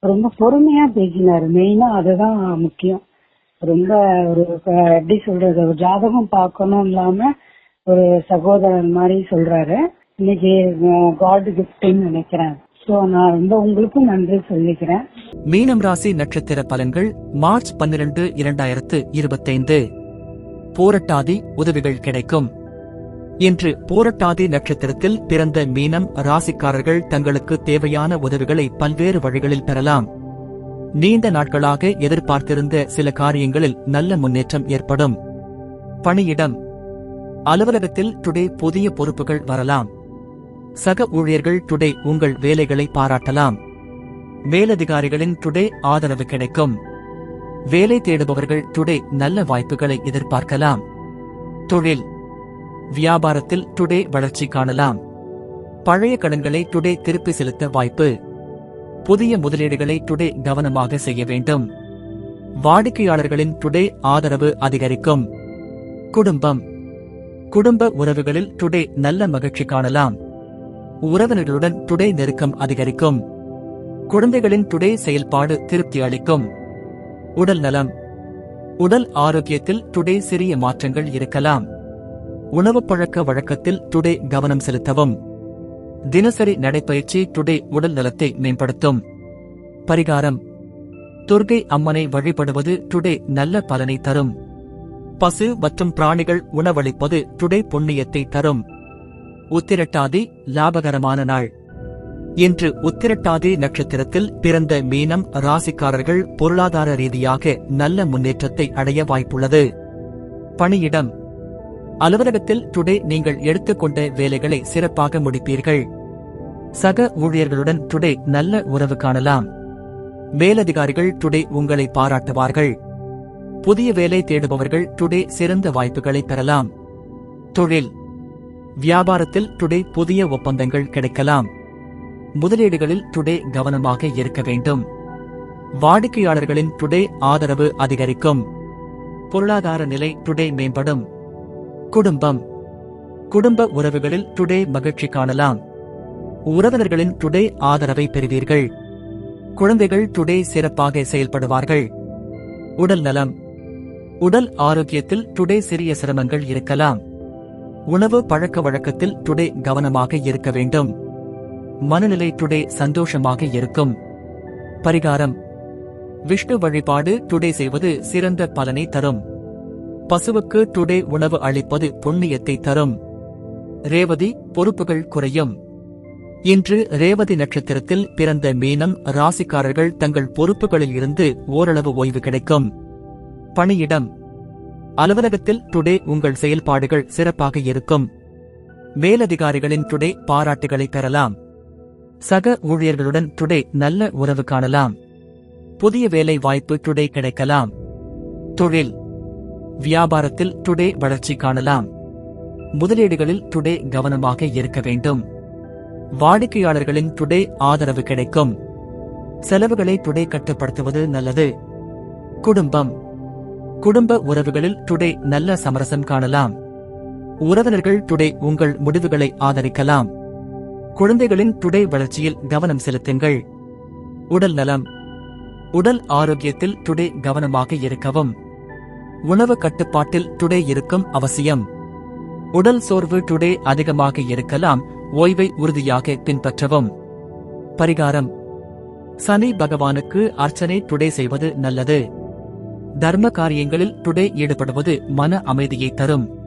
ரொம்ப பொறுமையா பேசினாரு. மெயினா அதுதான் முக்கியம். ரொம்ப ஒரு எப்படி சொல்றது ஒரு ஜாதகம் பார்க்கணும் இல்லாம ஒரு சகோதரன் மாதிரி சொல்றாரு. இன்னைக்கு காட் கிஃப்ட்னு நினைக்கிறேன். நான் உங்களுக்கும் நன்றி சொல்லிக்கிறேன். மீனம் ராசி நட்சத்திர பலன்கள் மார்ச் பன்னிரண்டு இரண்டாயிரத்து இருபத்தைந்து. போரட்டாதி உதவிகள் கிடைக்கும். இன்று போரட்டாதி நட்சத்திரத்தில் பிறந்த மீனம் ராசிக்காரர்கள் தங்களுக்கு தேவையான உதவிகளை பல்வேறு வழிகளில் பெறலாம். நீண்ட நாட்களாக எதிர்பார்த்திருந்த சில காரியங்களில் நல்ல முன்னேற்றம் ஏற்படும். பணியிடம். அலுவலகத்தில் டுடே புதிய பொறுப்புகள் வரலாம். சக ஊழியர்கள் டுடே உங்கள் வேலைகளை பாராட்டலாம். மேலதிகாரிகளின் டுடே ஆதரவு கிடைக்கும். வேலை தேடுபவர்கள் டுடே நல்ல வாய்ப்புகளை எதிர்பார்க்கலாம். தொழில். வியாபாரத்தில் டுடே வளர்ச்சி காணலாம். பழைய கடன்களை டுடே திருப்பி செலுத்த வாய்ப்பு. புதிய முதலீடுகளை டுடே கவனமாக செய்ய வேண்டும். வாடிக்கையாளர்களின் டுடே ஆதரவு அதிகரிக்கும். குடும்பம். குடும்ப உறவுகளில் டுடே நல்ல மகிழ்ச்சி காணலாம். உறவினர்களுடன் டுடே நெருக்கம் அதிகரிக்கும். குழந்தைகளின் டுடே செயல்பாடு திருப்தி அளிக்கும். உடல் நலம். உடல் ஆரோக்கியத்தில் டுடே சிறிய மாற்றங்கள் இருக்கலாம். உணவு பழக்க வழக்கத்தில் டுடே கவனம் செலுத்தவும். தினசரி நடைப்பயிற்சி டுடே உடல் நலத்தை மேம்படுத்தும். பரிகாரம். துர்கை அம்மனை வழிபடுவது டுடே நல்ல பலனை தரும். பசு மற்றும் பிராணிகள் உணவளிப்பது டுடே புண்ணியத்தை தரும். உத்திரட்டாதி லாபகரமான நாள். இன்று உத்திரட்டாதி நட்சத்திரத்தில் பிறந்த மீனம் ராசிக்காரர்கள் பொருளாதார ரீதியாக நல்ல முன்னேற்றத்தை அடைய வாய்ப்புள்ளது. பணியிடம். அலுவலகத்தில் டுடே நீங்கள் எடுத்துக்கொண்ட வேலைகளை சிறப்பாக முடிப்பீர்கள். சக ஊழியர்களுடன் டுடே நல்ல உறவு காணலாம். மேலதிகாரிகள் டுடே உங்களை பாராட்டுவார்கள். புதிய வேலை தேடுபவர்கள் டுடே சிறந்த வாய்ப்புகளை பெறலாம். தொழில். வியாபாரத்தில் டுடே புதிய ஒப்பந்தங்கள் கிடைக்கலாம். முதலீடுகளில் டுடே கவனமாக இருக்க வேண்டும். வாடிக்கையாளர்களின் டுடே ஆதரவு அதிகரிக்கும். பொருளாதார நிலை டுடே மேம்படும். குடும்பம். குடும்ப உறவுகளில் டுடே மகிழ்ச்சி காணலாம். உறவினர்களின் டுடே ஆதரவை பெறுவீர்கள். குழந்தைகள் டுடே சிறப்பாக செயல்படுவார்கள். உடல் நலம். உடல் ஆரோக்கியத்தில் டுடே சிறிய சிரமங்கள் இருக்கலாம். உணவு பழக்க வழக்கத்தில் டுடே கவனமாக இருக்க வேண்டும். மனநிலை டுடே சந்தோஷமாக இருக்கும். பரிகாரம். விஷ்ணு வழிபாடு டுடே செய்வது சிறந்த பலனை தரும். பசுவுக்கு டுடே உணவு அளிப்பது புண்ணியத்தை தரும். ரேவதி பொறுப்புகள் குறையும். இன்று ரேவதி நட்சத்திரத்தில் பிறந்த மீனம் ராசிக்காரர்கள் தங்கள் பொறுப்புகளில் இருந்து ஓரளவு ஓய்வு கிடைக்கும். பணியிடம். அலுவலகத்தில் டுடே உங்கள் செயல்பாடுகள் சிறப்பாக இருக்கும். மேலதிகாரிகளின் டுடே பாராட்டுகளை பெறலாம். சக ஊழியர்களுடன் டுடே நல்ல உறவு காணலாம். புதிய வேலை வாய்ப்பு டுடே கிடைக்கலாம். தொழில். வியாபாரத்தில் டுடே வளர்ச்சி காணலாம். முதலீடுகளில் டுடே கவனமாக இருக்க வேண்டும். வாடிக்கையாளர்களின் டுடே ஆதரவு கிடைக்கும். செலவுகளை டுடே கட்டுப்படுத்துவது நல்லது. குடும்பம். குடும்ப உறவுகளில் டுடே நல்ல சமரசம் காணலாம். உறவினர்கள் டுடே உங்கள் முடிவுகளை ஆதரிக்கலாம். குழந்தைகளின் டுடே வளர்ச்சியில் கவனம் செலுத்துங்கள். உடல் நலம். உடல் ஆரோக்கியத்தில் டுடே கவனமாக இருக்கவும். உணவு கட்டுப்பாட்டில் டுடே இருக்கும் அவசியம். உடல் சோர்வு டுடே அதிகமாக இருக்கலாம் ஓய்வை உறுதியாக பின்பற்றவும். பரிகாரம். சனி பகவானுக்கு அர்ச்சனை டுடே செய்வது நல்லது. தர்ம காரியங்களில் டுடே ஈடுபடுவது மன அமைதியை தரும்.